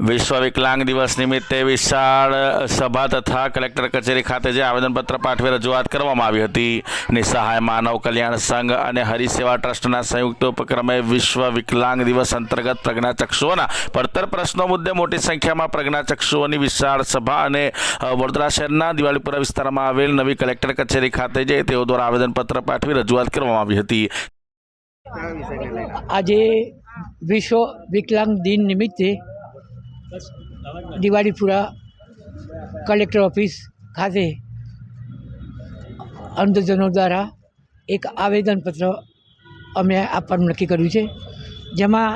વિશ્વ વિકલાંગ દિવસ નિમિત્તે વિશાળ સભા તથા કલેક્ટર કચેરી ખાતે જે આવેદનપત્ર પાઠવી રજૂઆત કરવામાં આવી હતી. નિસહાય માનવ કલ્યાણ સંઘ અને હરિસેવા ટ્રસ્ટના સંયુક્ત ઉપક્રમે વિશ્વ વિકલાંગ દિવસ અંતર્ગત પ્રજ્ઞાચક્ષુઓના પડતર પ્રશ્નો મુદ્દે મોટી સંખ્યામાં પ્રજ્ઞાચક્ષુઓની વિશાળ સભા અને વડોદરા શહેરના દિવાળીપુરા વિસ્તારમાં આવેલ નવી કલેક્ટર કચેરી ખાતે જે તેઓ દ્વારા આવેદનપત્ર પાઠવી રજૂઆત કરવામાં આવી હતી. આજે વિશ્વ વિકલાંગ દિન નિમિત્તે દિવાળીપુરા કલેક્ટર ઓફિસ ખાતે અંધજનો દ્વારા એક આવેદનપત્ર અમે આપવાનું નક્કી કર્યું છે. જેમાં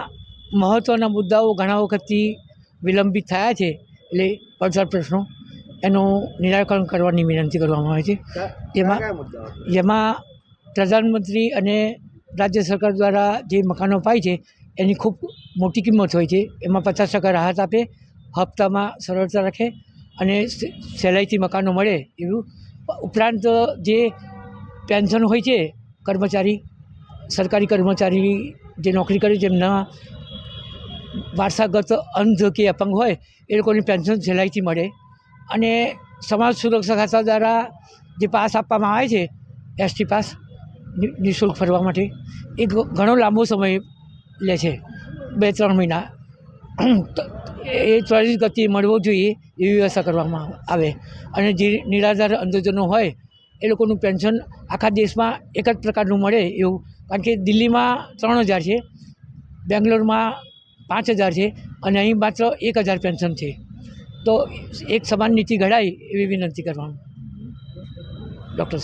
મહત્ત્વના મુદ્દાઓ ઘણા વખતથી વિલંબિત થયા છે એટલે પડસર પ્રશ્નો એનું નિરાકરણ કરવાની વિનંતી કરવામાં આવે છે. જેમાં જેમાં પ્રધાનમંત્રી અને રાજ્ય સરકાર દ્વારા જે મકાનો પાય છે એની ખૂબ મોટી કિંમત હોય છે. એમાં પચાસ ટકા રાહત આપે, હપ્તામાં સરળતા રાખે અને સહેલાઈથી મકાનો મળે એવું. ઉપરાંત જે પેન્શન હોય છે, કર્મચારી, સરકારી કર્મચારી જે નોકરી કરે છે, એમના વારસાગત અંધ કે અપંગ હોય, એ લોકોની પેન્શન સહેલાઈથી મળે. અને સમાજ સુરક્ષા ખાતા દ્વારા જે પાસ આપવામાં આવે છે, એસટી પાસ નિઃશુલ્ક ફરવા માટે. એ ઘણો લાંબો સમય લે છે. બે ત્રણ મહિના. એ ત્વરિત ગતિ મળવો જોઈએ એવી વ્યવસ્થા કરવામાં આવે. અને જે નિરાધાર અંધજનો હોય, એ લોકોનું પેન્શન આખા દેશમાં એક જ પ્રકારનું મળે એવું. કારણ કે દિલ્હીમાં ત્રણ હજાર છે, બેંગ્લોરમાં પાંચ હજાર છે અને અહીં માત્ર એક હજાર પેન્શન છે. તો એક સમાન નીતિ ઘડાય એવી વિનંતી કરવામાં. ડૉક્ટર સાહેબ.